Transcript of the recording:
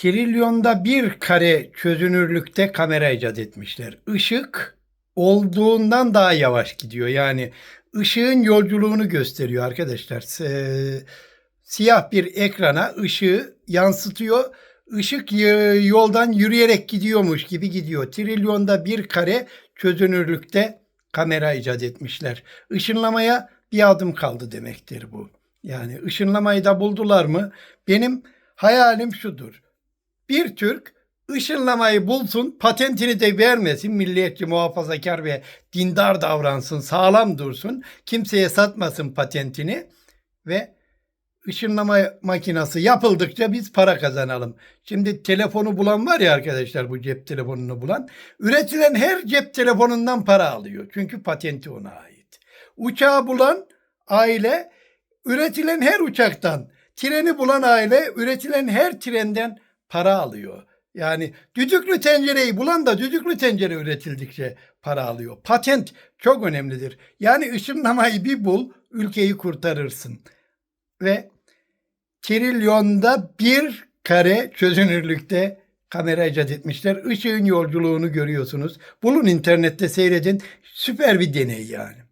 trilyonda bir kare çözünürlükte kamera icat etmişler. Işık olduğundan daha yavaş gidiyor. Yani ışığın yolculuğunu gösteriyor arkadaşlar. S- siyah bir ekrana ışığı yansıtıyor. Işık yoldan yürüyerek gidiyormuş gibi gidiyor. Trilyonda bir kare çözünürlükte kamera icat etmişler. Işınlamaya bir adım kaldı demektir bu. Yani ışınlamayı da buldular mı? Benim hayalim şudur. Bir Türk ışınlamayı bulsun, patentini de vermesin, milliyetçi, muhafazakar ve dindar davransın, sağlam dursun, kimseye satmasın patentini ve ışınlama makinesi yapıldıkça biz para kazanalım. Şimdi telefonu bulan var ya arkadaşlar bu cep telefonunu bulan. Üretilen her cep telefonundan para alıyor. Çünkü patenti ona ait. Uçağı bulan aile üretilen her uçaktan, treni bulan aile üretilen her trenden para alıyor. Yani düdüklü tencereyi bulan da düdüklü tencere üretildikçe para alıyor. Patent çok önemlidir. Yani ışınlamayı bir bul, ülkeyi kurtarırsın. Ve trilyonda bir kare çözünürlükte kamera icat etmişler. Işığın yolculuğunu görüyorsunuz. Bulun internette seyredin. Süper bir deney yani.